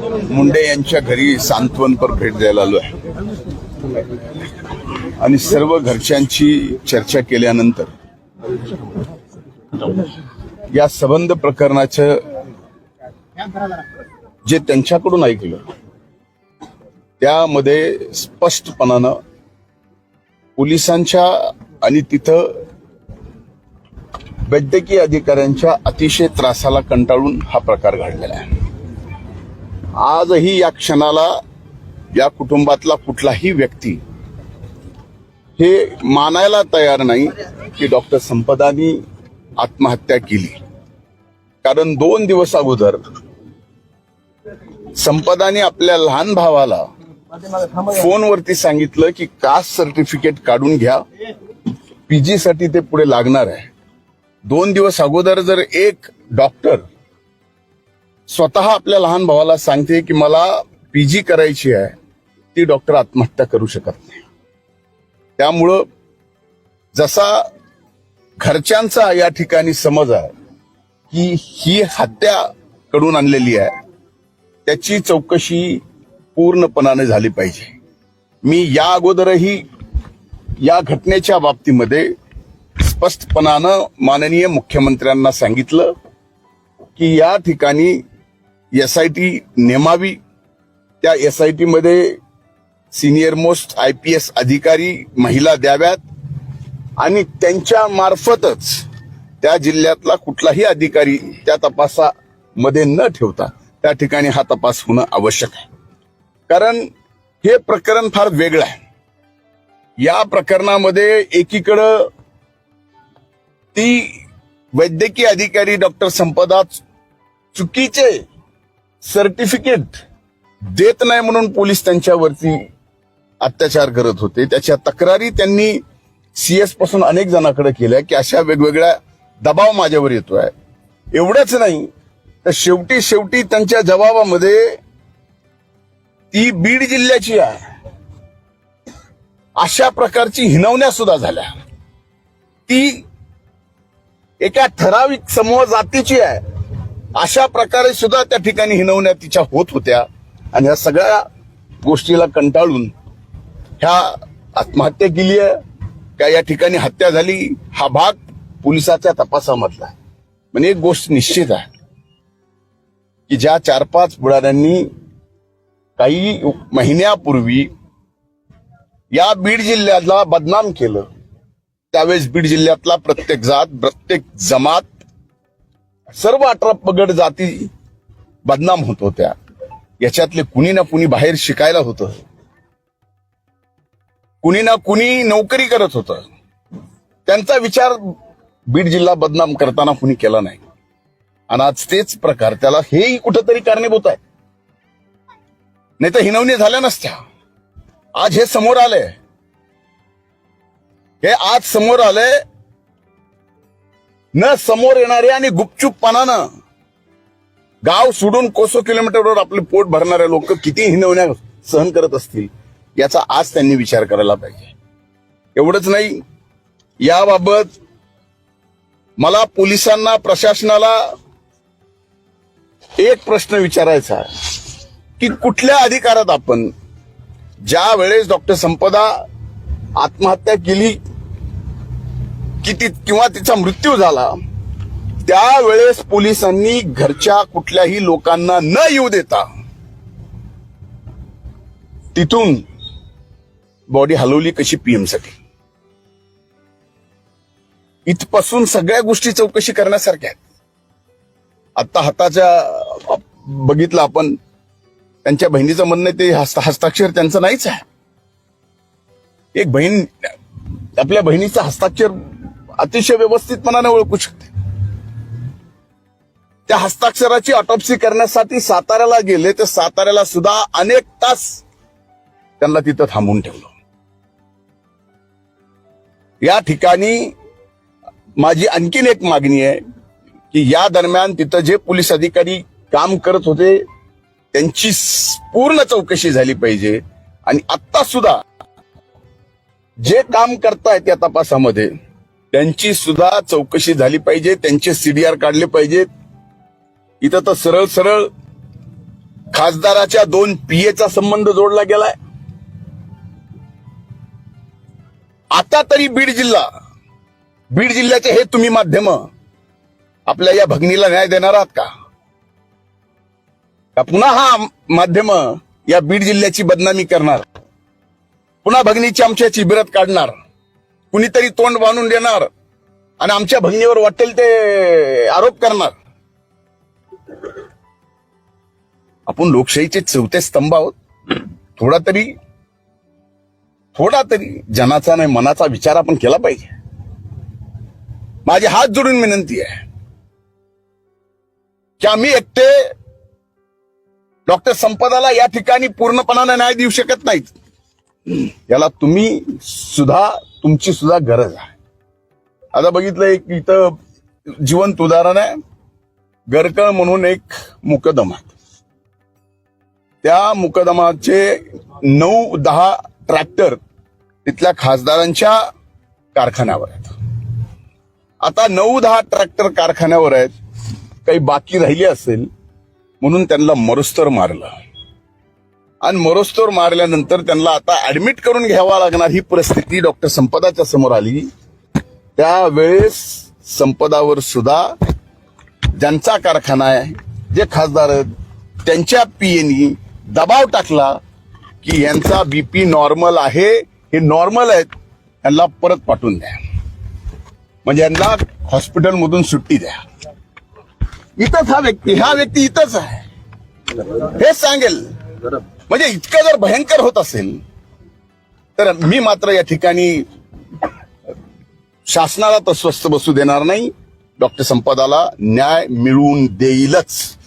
मुंडे यांच्या घरी सांत्वनपर भेट द्यायला आलो आहे आणि सर्व घरच्यांची चर्चा केल्यानंतर या संबंध प्रकरणाचं जे त्यांच्याकडून ऐकलं त्यामध्ये स्पष्टपणानं पोलिसांच्या आणि तिथं वैद्यकीय अधिकाऱ्यांच्या अतिशय त्रासाला कंटाळून हा प्रकार घडलेला आहे. आजही या क्षणाला या कुटुंबातला कुठलाही व्यक्ती हे मानायला तयार नाही की डॉक्टर संपदानी आत्महत्या केली. कारण दोन दिवस अगोदर संपदाने आपल्या लहान भावाला फोनवरती सांगितलं की कास्ट सर्टिफिकेट काढून घ्या. पीजी साठी ते पुढे लागणार आहे. दोन दिवस अगोदर जर एक डॉक्टर स्वतः आपल्या लहान भावाला सांगते की मला पीजी करायची आहे ती डॉक्टर आत्महत्या करू शकत नाही. त्यामुळं जसा घरच्यांचा या ठिकाणी समज आहे की ही हत्या कडून आणलेली आहे त्याची चौकशी पूर्णपणाने झाली पाहिजे. मी या अगोदरही या घटनेच्या बाबतीमध्ये स्पष्टपणानं माननीय मुख्यमंत्र्यांना सांगितलं की या ठिकाणी एस आय टी नेमावी. त्या एस आय टीमध्ये senior most I P S अधिकारी महिला द्याव्यात. आणि त्यांच्या मार्फतच त्या जिल्ह्यातला कुठलाही अधिकारी त्या तपासामध्ये न ठेवता त्या ठिकाणी हा तपास होणं आवश्यक आहे. कारण हे प्रकरण फार वेगळं आहे. या प्रकरणामध्ये एकीकडं ती वैद्यकीय अधिकारी डॉक्टर संपदा चुकीचे सर्टिफिकेट देत नाही म्हणून पोलीस त्यांच्यावरती अत्याचार करत होते. त्याच्या तक्रारी त्यांनी सीएसपासून अनेक जणांकडे केल्या की अशा वेगवेगळ्या दबाव माझ्यावर येतोय. एवढंच नाही तर शेवटी शेवटी त्यांच्या जबाबामध्ये ती बीड जिल्ह्याची आहे. अशा प्रकारची हिनवण्या सुद्धा झाल्या. ती एका ठराविक समूह जातीची आहे. अशा प्रकारे सुद्धा त्या ठिकाणी हिनवण्या तिच्या होत होत्या. आणि या सगळ्या गोष्टीला कंटाळून ह्या आत्महत्या केली आहे. का या ठिकाणी हत्या झाली हा भाग पोलिसाच्या तपासामधला आहे. पण एक गोष्ट निश्चित आहे. की ज्या चार पाच बुडाऱ्यांनी काही महिन्यापूर्वी या बीड जिल्ह्याला बदनाम केलं त्यावेळेस बीड जिल्ह्यातला प्रत्येक जात प्रत्येक जमात सर्व अठरा पगड जाती बदनाम होत होत्या. याच्यातले कुणी ना कुणी बाहेर शिकायला होतं. कुणी ना कुणी नोकरी करत होतं. त्यांचा विचार बीड जिल्हा बदनाम करताना कुणी केला नाही. आणि आज तेच प्रकार त्याला हेही कुठंतरी कारणीभूत आहे. नाही तर हिनवणी झाल्या नसत्या. आज हे समोर आलंय. हे आज समोर आलंय न समोर येणारे आणि गुपचूपपणानं गाव सोडून कोसो किलोमीटरवर आपले पोट भरणारे लोक किती हिनवण्या सहन करत असतील याचा आज त्यांनी विचार करायला पाहिजे. एवढंच नाही याबाबत मला पोलिसांना प्रशासनाला एक प्रश्न विचारायचा की कुठल्या अधिकारात आपण ज्या वेळेस डॉक्टर संपदा आत्महत्या केली की ती किंवा तिचा मृत्यू झाला त्यावेळेस पोलिसांनी घरच्या कुठल्याही लोकांना न येऊ देता तिथून बॉडी हलवली कशी पीएमसाठी इथपासून सगळ्या गोष्टी चौकशी करण्यासारख्या आहेत. आता हाताच्या बघितलं आपण त्यांच्या बहिणीचं म्हणणं आहे ते हस्ताक्षर त्यांचं नाहीच आहे. एक बहीण आपल्या बहिणीचं हस्ताक्षर अतिशय व्यवस्थितपणाने ओळखू शकते. त्या हस्ताक्षराची ऑटोप्सी करण्यासाठी साताऱ्याला गेले तर साताऱ्याला सुद्धा अनेक तास त्यांना तिथं थांबून ठेवलं. या ठिकाणी माझी आणखीन एक मागणी आहे की या दरम्यान तिथं जे पोलीस अधिकारी काम करत होते त्यांची पूर्ण चौकशी झाली पाहिजे. आणि आत्ता सुद्धा जे काम करतायत या तपासामध्ये त्यांची सुद्धा चौकशी झाली पाहिजे त्यांचे सीडीआर काढले पाहिजेत इथं तर सरळ सरळ खासदाराच्या दोन पीएचा संबंध जोडला गेलाय. आता तरी बीड जिल्हा बीड जिल्ह्याचे हे तुम्ही माध्यम आपल्या या भगिनीला न्याय देणार आहात का? पुन्हा हा माध्यम या बीड जिल्ह्याची बदनामी करणार? पुन्हा भगिनीची आमच्या चिबिरात काढणार? कुणीतरी तोंड बांधून देणार आणि आमच्या भगिनीवर वाटेल ते आरोप करणार. आपण लोकशाहीचे चौथे स्तंभ आहोत. थोडा तरी थोडा तरी जनाचा नाही मनाचा विचार आपण केला पाहिजे. माझे हात जोडून विनंती आहे की आम्ही एकटे डॉक्टर संपदाला या ठिकाणी पूर्णपणाने न्याय देऊ शकत नाहीत. याला तुम्ही सुद्धा तुमची सुद्धा गरज आहे. आता बघितलं एक इथं जिवंत उदाहरण आहे. गरकळ म्हणून एक मुकदमा आहे. त्या मुकदमाचे नऊ दहा ट्रॅक्टर तिथल्या खासदारांच्या कारखान्यावर आहेत. आता नऊ दहा ट्रॅक्टर कारखान्यावर आहेत. काही बाकी राहिली असेल म्हणून त्यांना मरुस्तर मारलं. आणि मरोस्तोर मारल्यानंतर त्यांना आता ऍडमिट करून घ्यावा लागणार ही परिस्थिती डॉक्टर संपदाच्या समोर आली. त्यावेळेस संपदावर सुद्धा ज्यांचा कारखाना आहे जे खासदार आहेत त्यांच्या पीएनी दबाव टाकला की यांचा बीपी नॉर्मल आहे हे नॉर्मल आहेत यांना परत पाठवून द्या. म्हणजे यांना हॉस्पिटलमधून सुट्टी द्या. इथंच हा व्यक्ती हा व्यक्ती इथंच आहे. हे सांगेल. म्हणजे इतकं जर भयंकर होत असेल तर मी मात्र या ठिकाणी शासनाला तर स्वस्थ बसू देणार नाही. डॉक्टर संपदाला न्याय मिळवून देईलच.